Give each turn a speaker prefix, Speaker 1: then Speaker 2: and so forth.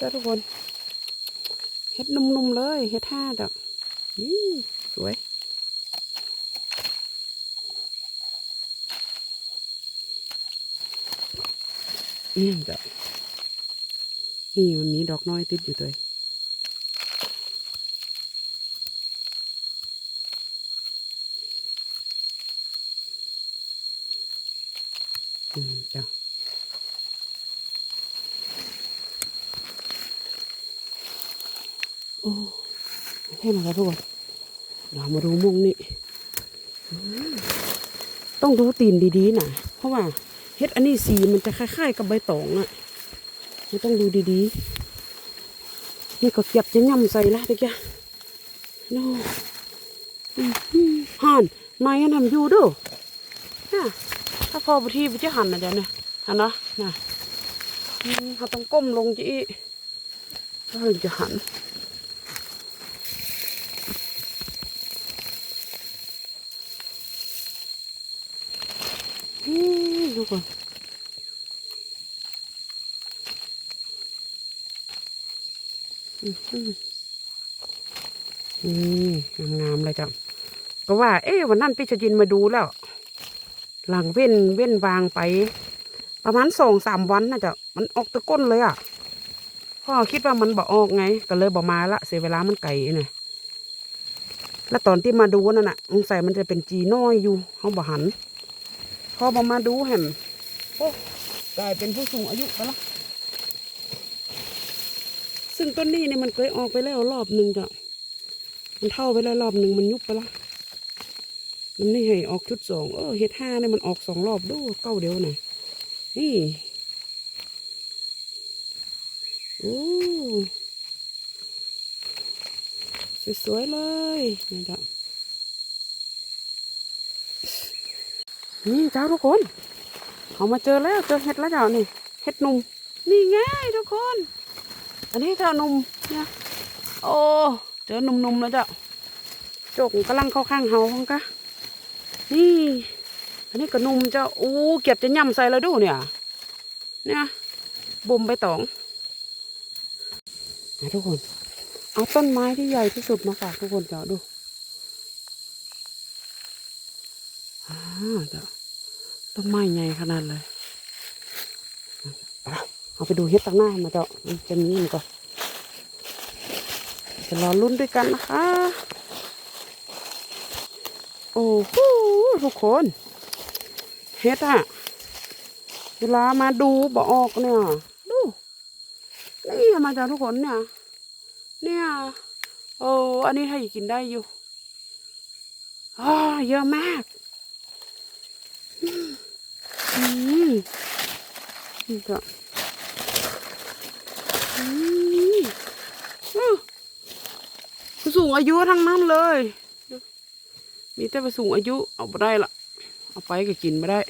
Speaker 1: จ้าทุกคน เห็ดนุ่มๆเลยเห็ดห้าดอกนี่สวย นี่จ้ะนี่มันมีดอกน้อยติดอยู่ตัวเองอืมจ้ะ โอ้เท่มาแล้วทุกคนเรามาดูมุงนี่ต้องดูตีนดีๆนะเพราะว่าเฮ็ดอันนี้สีมันจะคล้ายๆกับใบตองอะมันต้องดูดีๆ นี่ก็เก็บจะย่ำใส่ละเด็กยะน่อืมอืมหันนายยังทำอยู่ดูน่ะถ้าพอบางทีมันจะหันนะเดี๋ยวเนี่ยหันนะน่ะเราต้องก้มลงจีอีแล้วถึงจะหันอื ก่อนนี่งามๆเลยจ้ะก็ว่า เอ๊ะวันนั้นพี่ชจินมาดูแล้ว หลังเว้นเว้นวางไป ประมาณสองสามวันน่ะจ้ะมันออกตะก้นเลยอะพ่อคิดว่ามันบ่ออกไง ก็เลยบ่มาละเสียเวลามันไก่เนี่ยแล้วตอนที่มาดูนั่นน่ะสงสัยมันจะเป็นจีน้อยอยู่เขาบ่หัน พอบ่มาดูเห็นโอ้กลายเป็นผู้สูงอายุไปละซึ่งต้นนี้เนี่ยมันเคยออกไปแล้วรอบหนึ่งจ้ะมันเท่าไปแล้วรอบหนึ่งมันยุบไปละมันนี่ให้ออกชุดสองเออเฮ็ดห้าเนี่ยมันออกสองรอบดูเก้าเดียวหน่อยนี่โอ้สวยๆเลยนี่จ้ะ นี่เจ้าทุกคนเขามาเจอแล้วเจอเห็ดแล้วเจ้านี่เห็ดหนุ่มนี่ไงทุกคน อันนี้เจ้าหนุ่มเนี่ยโอ้เจอหนุ่มๆแล้วเจ้าจกกำลังเข้าข้างเฮาของกะนี่อันนี้ก็หนุ่มเจ้าอู้เก็บจะย่ำใส่แล้วดูเนี่ย เนี่ยบ่มใบตองนะทุกคน เอาต้นไม้ที่ใหญ่ที่สุดมาฝากทุกคนเจ้าดูอ่าเจ้า ต้นไม้ใหญ่ขนาดเลยเอาไปดูเฮ็ดตั้งหน้ามาเจ้ามันจะมีมันก่อนจะรอลุ้นด้วยกันนะคะ โอ้โหทุกคนเฮ็ดอะเวลามาดูบอออกเนี่ย ดูนี่มาจากทุกคนเนี่ย เนี่ยโอ้อันนี้ถ้าอยกินได้อยู่อ๋อเยอะมาก อืมอืมนี่ก็อืมผู้สูงอายุทั้งนั้นเลย มีแต่ผู้สูงอายุเอาไปได้ละเอาไปก็กินไม่ได้